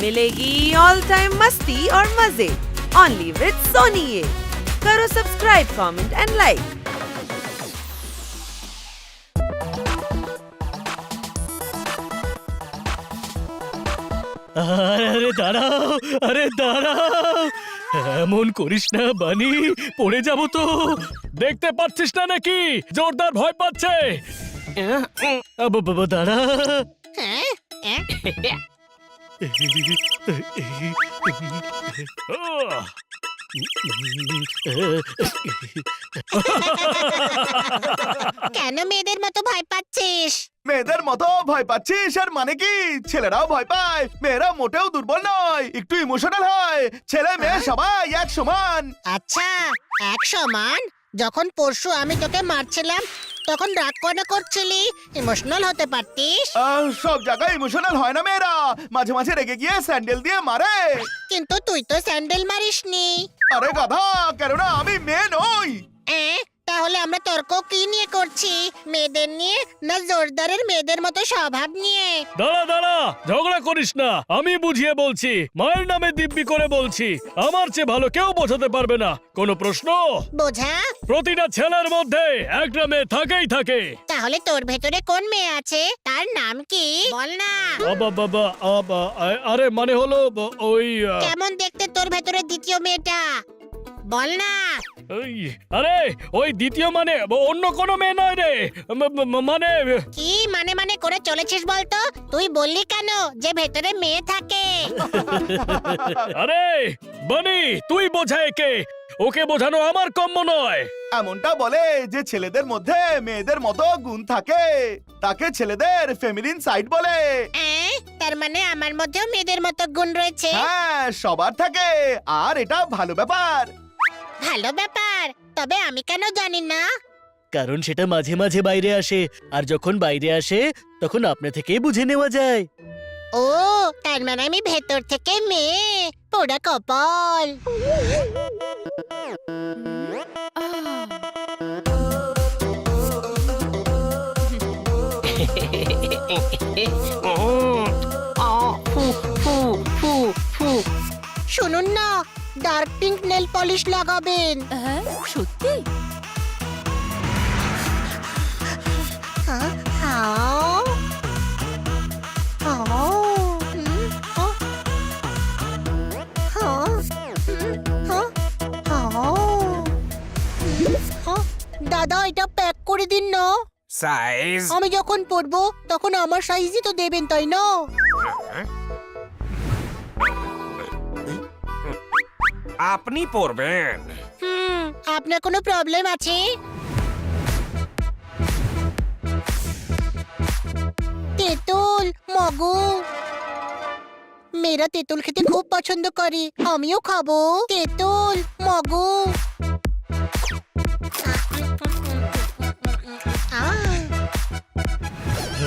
मिलेगी all time मस्ती और मजे ओनली विद सोनी ये करो सब्सक्राइब कमेंट एंड लाइक আরে আরে দাঁড়াও আরে দাঁড়াও এমন করিস না বানি পড়ে যাব তো দেখতে পাচ্ছিস না নাকি জোরদার ভয় পাচ্ছে আব বাবা দাঁড়া কেন মেয়েদের মতো ভয় পাচ্ছিস? মেয়েদের মতো ভয় পাচ্ছিস আর মানে কি? ছেলেরাও ভয় পায় মেয়েরা মোটেও দুর্বল নয় একটু ইমোশনাল হয়। ছেলে মেয়ে সবাই এক সমান। আচ্ছা এক সমান? যখন পরশু আমি তোকে মারছিলাম তখন রাগ করে করছিলি? ইমোশনাল হতে পারতিস? আহ, সব জায়গায় ইমোশনাল হয় না মেয়েরা। মাঝে মাঝে রেগে গিয়ে স্যান্ডেল দিয়ে মারে। কিন্তু তুই তো স্যান্ডেল মারিসনি। আরে গাধা কেননা আমি মেয়ে নই। এ, তাহলে আমরা তর্ক কি নিয়ে করছি। মেয়েদের নিয়ে না জোরদারের মেয়েদের মতো স্বভাব নিয়ে। দাঁড়া দাঁড়া ঝগড়া করিস না। আমি বুঝিয়ে বলছি মায়ের নামে দিব্যি করে বলছি আমার চেয়ে ভালো কেউ বোঝাতে পারবে না। কোনো প্রশ্ন? বোঝা? প্রতিটা ছেলের মধ্যে একটা মেয়ে থাকেই থাকে। তাহলে তোর ভেতরে কোন মেয়ে আছে? তার নাম কি? বল না। বাবা আবা আ- আরে মানে হলো ব- ওই আ, কেমন দেখতে তোর ভেতরে দ্বিতীয় মেয়েটা? বল না। ওই, আরে ওই দ্বিতীয় মানে অন্য কোনো মেয়ে নয় রে। ম- ম- মানে কি মানে মানে করে চলেছিস বলতো? তুই বললি কেন যে ভেতরে মেয়ে থাকে? আরে বনি তুই বোঝা একে। ওকে বোঝানো আমার কম্ম নয়। এমনটা বলে যে ছেলেদের মধ্যে মেয়েদের মতো গুণ থাকে। তাকে ছেলেদের ফেমিনিন সাইড বলে। এ, তার মানে আমার মধ্যেও মেয়েদের মতো গুণ রয়েছে? হ্যাঁ সবার থাকে। আর এটা ভালো ব্যাপার। ভালো ব্যাপার তবে আমি কেন জানি না? কারণ সেটা মাঝে মাঝে বাইরে আসে আর যখন বাইরে আসে তখন আপনা থেকেই বুঝে নেওয়া যায়। ও তার মানে আমি ভেতর থেকে মেয়ে পোড়া কপাল। শুনুন না ডার্ক পিঙ্ক নেল পলিশ লাগাবেন সত্যি হ্যাঁ? হাও? দাদা এটা প্যাক করে দিন না সাইজ আমি যখন পরবো তখন আমার সাইজই তো দেবেন তাই না আপনি পড়বেন। হুম আপনার কোনো প্রবলেম আছে? তেঁতুল মগু। মেয়েরা তেঁতুল খেতে খুব পছন্দ করে। আমিও খাব। তেঁতুল মগু।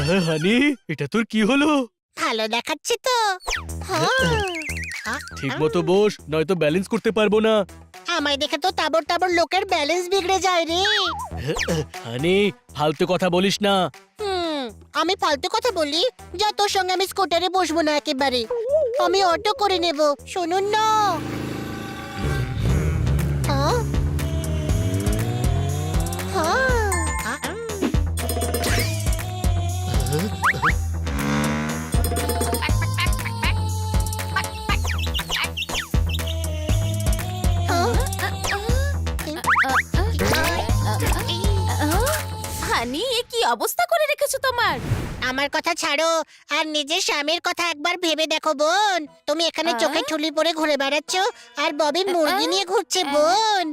হ্যাঁ, হানি এটা তোর কি হলো? ভালো দেখাচ্ছে তো। হ্যাঁ। ঠিক মতো বস নয়তো ব্যালেন্স করতে পারব না। আমায় দেখে তো তাবর তাবর লোকের ব্যালেন্স বিগড়ে যায় রে। হানি ফালতু কথা বলিস না। হুম আমি ফালতু কথা বলি? যা তোর সঙ্গে আমি স্কুটারে বসবো না একেবারে। আমি অটো করে নেব। শুনুন না। হানি এ কি অবস্থা করে রেখেছো তোমার? আমার কথা ছাড়ো আর নিজের স্বামীর কথা একবার ভেবে দেখো বোন। তুমি এখানে চোখে ঠুলি পরে ঘুরে বেড়াচ্ছ আর ববি মুরগি নিয়ে ঘুরছে বোন।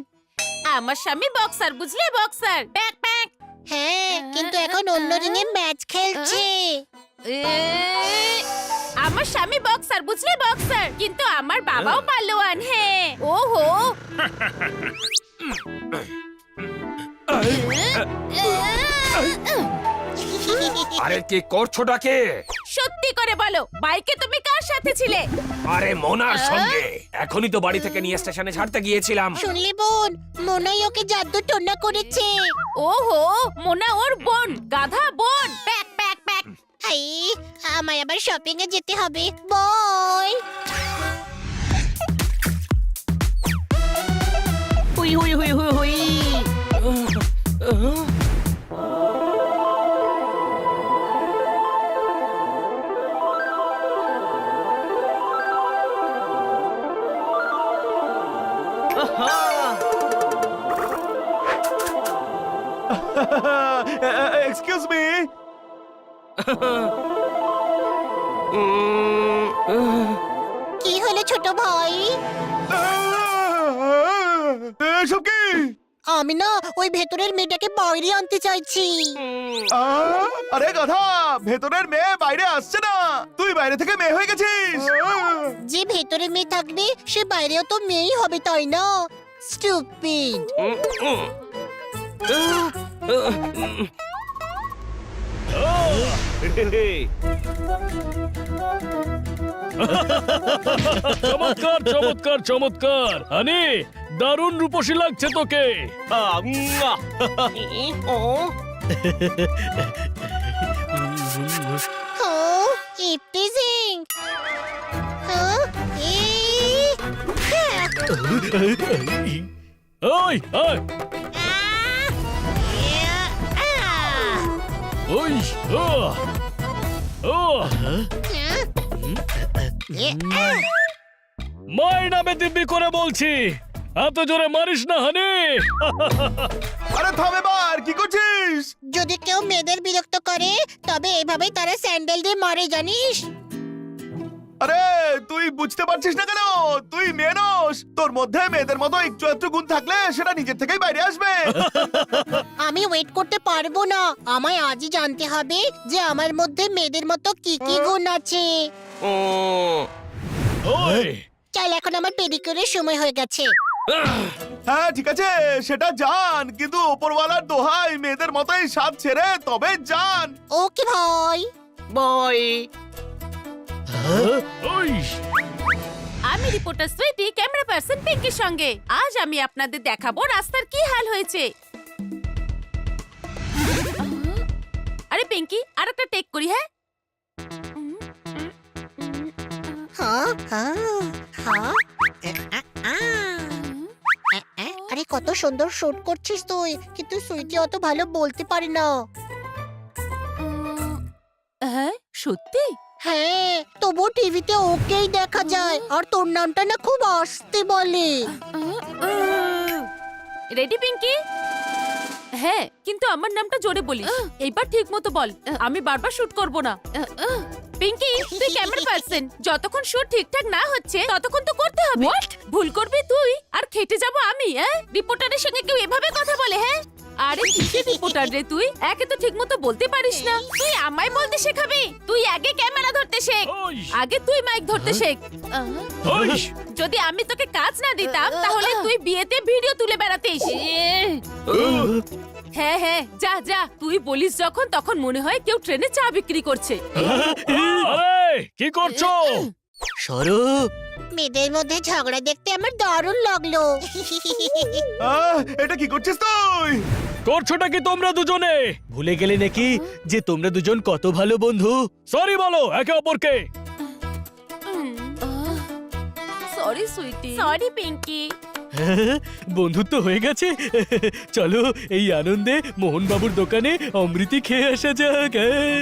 আমার স্বামী বক্সার বুঝলে বক্সার? ব্যাক ব্যাক হ্যাঁ কিন্তু এখন অন্য রিঙে ম্যাচ খেলছে। আমার স্বামী বক্সার বুঝলে বক্সার? কিন্তু আমার বাবাও পালোয়ান হ্যাঁ। ওহো। আরে কি করছোটা সত্যি করে বলো বাইকে তুমি কার সাথে ছিলে? আরে মোনার সঙ্গে। এখনই তো বাড়ি থেকে নিয়ে স্টেশনে ছাড়তে গিয়েছিলাম। শুনলি বোন মোনাই ওকে জাদু টোনা করেছে। ওহো মোনা ওর বোন গাধা বোন। Pack pack pack. হাই আমায় আবার শপিং এ যেতে হবে। বই হুই হুই হুই হুই হুই। এক্সকিউজ মি কি হলো ছোট ভাই? এসব কি? আমি না ওই ভেতরের মেয়েটাকে বাইরে আনতে চাইছি। আহ, আরে গাধা ভেতরের মেয়ে বাইরে আসছে না। তুই বাইরে থেকে মেয়ে হয়ে গেছিস। যে ভেতরে মেয়ে থাকবে সে বাইরেও তো মেয়েই হবে তাই না? স্টুপিড চমৎকার চমৎকার চমৎকার। হানি দারুণ রূপসী লাগছে তোকে। হ্যাঁ। ওই। ওই ও ও মায়ের নামে দিব্যি করে বলছি। এত জোরে মারিস না হানি। আরে থাম এবার কি করছিস? যদি কেউ মেয়েদের বিরক্ত করে তবে এভাবেই তারা স্যান্ডেল দিয়ে মারে জানিস? আরে তুই বুঝতে পারছিস না কেন? তুই মেয়ে নস। তোর মধ্যে মেয়েদের মতো একটু একটু গুণ থাকলে সেটা নিজের থেকেই বাইরে আসবে। আমি ওয়েট করতে পারব না। আমায় আজই জানতে হবে যে আমার মধ্যে মেয়েদের মতো কি কি গুণ আছে। ওই। চল এখন আমার পেডিকিউরের সময় হয়ে গেছে। হ্যাঁ ঠিক আছে সেটা জান। কিন্তু ওপরওয়ালার দোহাই মেয়েদের মতোই সাত ছেড়ে তবে জান। ওকে ভাই। ওই আমি রিপোর্টার সুইটি ক্যামেরা পার্সন পিঙ্কির সঙ্গে। আজ আমি আপনাদের দেখাবো রাস্তার কি হাল হয়েছে। আরে পিঙ্কি আর একটা টেক করি হ্যাঁ? হ্যাঁ হ্যাঁ হ্যাঁ। আরে কত সুন্দর শুট করছিস তুই কিন্তু সুইটি অত ভালো বলতে পারি না। হ্যাঁ সত্যি? হ্যাঁ তবু টিভিতে ওকেই দেখা যায়। আর তোর নামটা না খুব আসতে বলে। রেডি পিঙ্কি হ্যাঁ কিন্তু আমার নামটা জোরে বলিস। এইবার ঠিক মতো বল। আমি বারবার শুট করব না। পিঙ্কি তুই ক্যামেরা পার্সন? যতক্ষণ শুট ঠিকঠাক না হচ্ছে ততক্ষণ তো করতে হবে। ভুল করবি তুই আর খেটে যাব আমি হ্যাঁ রিপোর্টারের সঙ্গে কেউ এভাবে কথা বলে হ্যাঁ? আরে কিসের রিপোর্টার রে তুই? একে তো ঠিক মতো বলতে পারিস না। তুই আমায় বলতে শেখাবি? তুই আগে ক্যামেরা ধরতে শেখ। আগে তুই মাইক ধরতে শেখ। যদি আমি তোকে কাজ না দিতাম তাহলে তুই বিয়েতে ভিডিও তুলে বেড়াতিস। হ্যাঁ হ্যাঁ যা যা। তুই বলিস যখন তখন মনে হয় কেউ ট্রেনে চা বিক্রি করছে। আরে কি করছ? সরো। মেয়েদের মধ্যে ঝগড়া দেখতে আমার দারুণ লাগল। আহ, এটা কি করছিস তুই? করছোটা কি তোমরা দুজনে? ভুলে গেলে নাকি যে তোমরা দুজন কত ভালো বন্ধু? সরি বলো একে অপরকে। সরি সুইটি সরি পিঙ্কি বন্ধুত্ব হয়ে গেছে। চলো এই আনন্দে মোহনবাবুর দোকানে অমৃতি খেয়ে আসা যাক হ্যাঁ?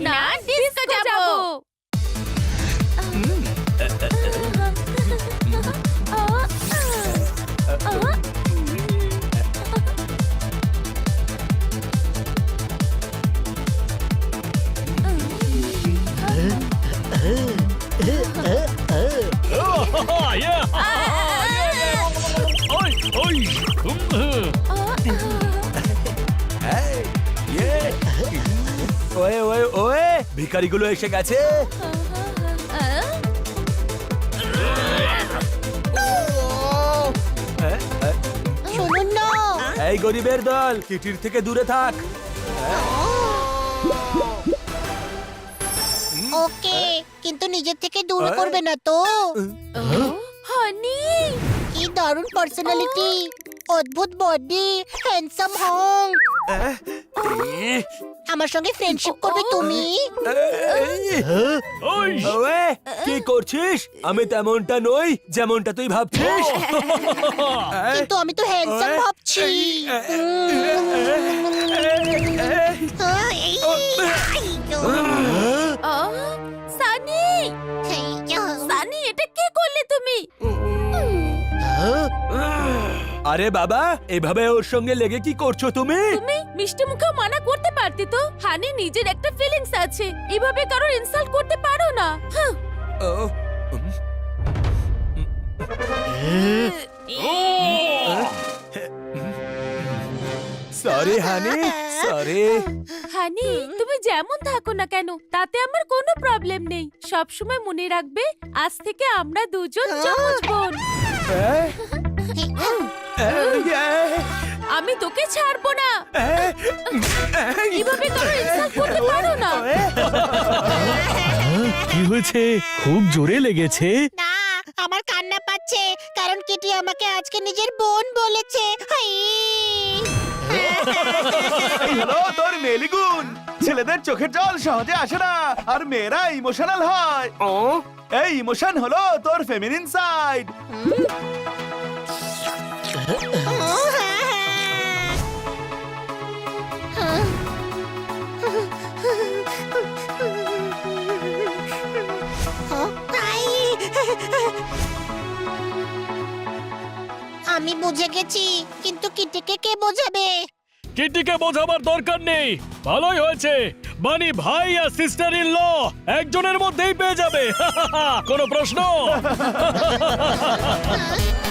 না ডিস্কো যাব। Yeah! ওই, ওই, হুম, ওয়ে ওয়ে ওয়ে ভিখারিগুলো এসে গেছে। শুনুন না এই গরিবের দল কিটির থেকে দূরে থাক। ওকে কিন্তু নিজের থেকে দূরে করবে না তো। হানি কি দারুণ পার্সোনালিটি অদ্ভুত বডি হ্যান্ডসাম হং আমার সঙ্গে ফ্রেন্ডশিপ করবে তুমি। ওয়ে কি করছিস? আমি তেমনটা নই যেমনটা তুই ভাবছিস। কিন্তু আমি তো হ্যান্ডসাম ভাবছি। সানি। সানি এটা কি করলে তুমি? আরে বাবা এভাবে ওর সঙ্গে লেগে কি করছ তুমি? তুমি মিষ্টি মুখেও মানা করতে পারতি তো। হানি নিজের একটা ফিলিংস আছে। এভাবে কারোর ইনসাল্ট করতে পারো না। সরি হানি সরি হানি তুমি যেমন থাকো না কেন তাতে আমার কোনো প্রবলেম নেই। সব সময় মনে রাখবে আজ থেকে আমরা দুজন যমজ বোন আমি তোকে ছাড়বো না। এভাবে কারোর ইনসাল্ট করতে পারো না? কি হয়েছে? খুব জোরে লেগেছে। না আমার কান্না পাচ্ছে কারণ কেটি আমাকে আজকে নিজের বোন বলেছে। হাই! এই হলো তোর মেলিগুন। ছেলেদের চোখের জল সহজে আসে না আর মেয়েরা ইমোশনাল হয়। ও? এই ইমোশন হলো তোর ফেমিনিন সাইড। আমি বুঝে গেছি কিন্তু কিটিকে কে বোঝাবে? কিটিকে বোঝাবার দরকার নেই। ভালোই হয়েছে। বানি ভাই আর সিস্টার ইন ল একজনের মধ্যেই পেয়ে যাবে। কোনো প্রশ্ন?